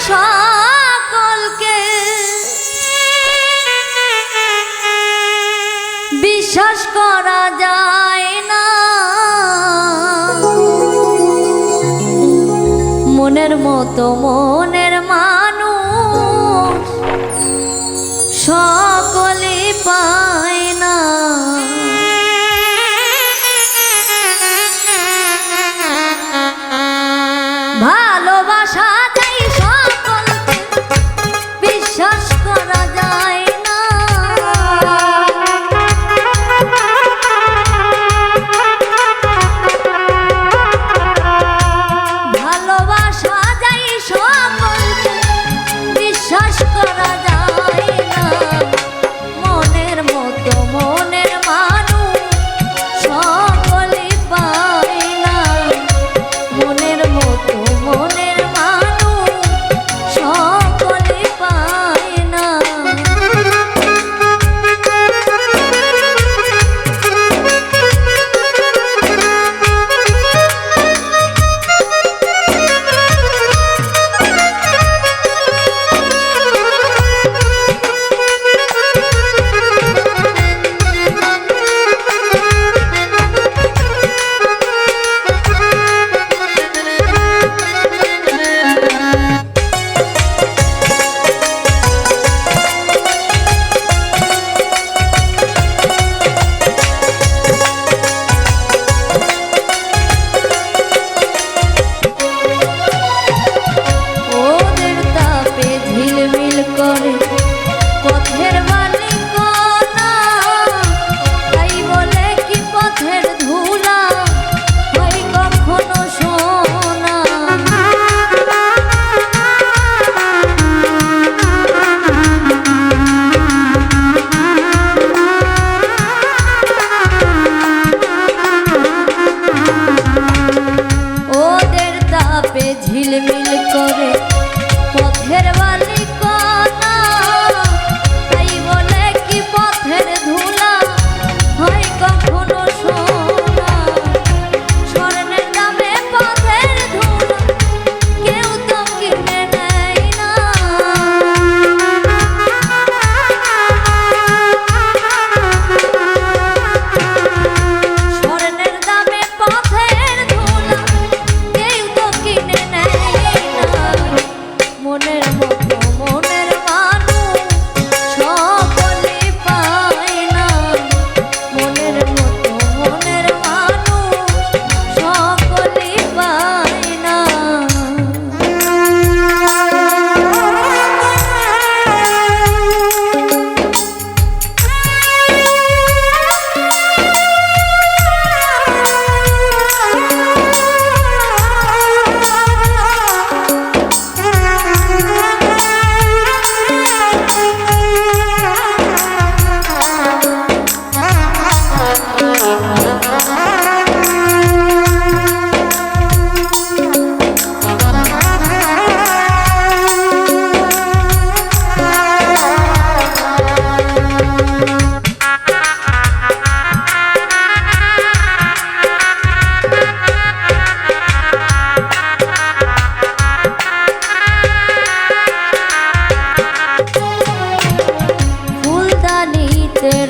সকলকে। বিশ্বাস করা যায় না। মনের মতো মনের মানুষ সকলে পায় না।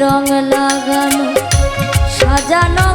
রং লাগানো সাজানো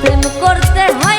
প্রেম করতে হয়